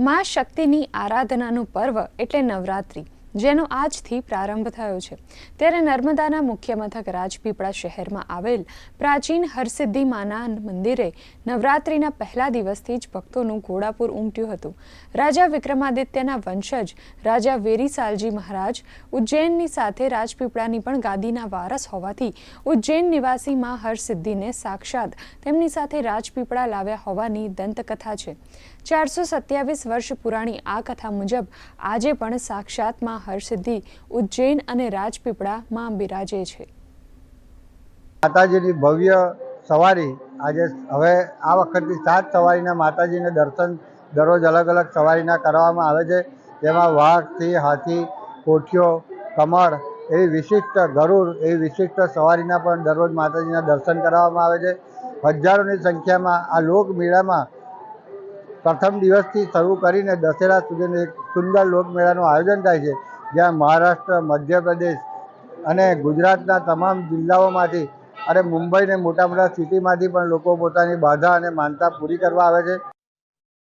મા શક્તિની આરાધનાનું પર્વ એટલે નવરાત્રિ. જેનો આજથી પ્રારંભ થયો છે. ત્યારે નર્મદાના મુખ્ય મથક રાજપીપળા શહેરમાં આવેલ પ્રાચીન હરસિદ્ધિ માના મંદિરે નવરાત્રિના પહેલા દિવસથી જ ભક્તોનું ઘોડાપુર ઉમટ્યું હતું. રાજા વિક્રમાદિત્યના વંશજ રાજા વેરીસાલજી મહારાજ ઉજ્જૈનની સાથે રાજપીપળાની પણ ગાદીના વારસ હોવાથી ઉજ્જૈન નિવાસી મા હરસિદ્ધિને સાક્ષાત તેમની સાથે રાજપીપળા લાવ્યા હોવાની દંતકથા છે. ચારસો સત્યાવીસ વર્ષ પુરાણી આ કથા મુજબ આજે પણ સાક્ષાતમાં હરસિદ્ધિ, ઉજ્જૈન અને રાજપીપળામાં બિરાજે છે. માતાજીની ભવ્ય સવારી આજે હવે આ વખતની સાત સવારીના માતાજીને દર્શન દરરોજ અલગ અલગ સવારીના કરવામાં આવે છે. જેમાં વાઘથી, હાથી કોઠિયો કમળ એવી વિશિષ્ટ ગરુડ એવી વિશિષ્ટ સવારીના પણ દરરોજ માતાજીના દર્શન કરાવવામાં આવે છે. હજારોની સંખ્યામાં આ લોકમેળામાં પ્રથમ દિવસથી શરૂ કરીને દશેરા સુધીનું એક સુંદર લોકમેળાનું આયોજન થાય છે. જ્યાં મહારાષ્ટ્ર, મધ્યપ્રદેશ અને ગુજરાતના તમામ જિલ્લાઓમાંથી અને મુંબઈને મોટા મોટા સિટીમાંથી પણ લોકો પોતાની બાધા અને માનતા પૂરી કરવા આવે છે.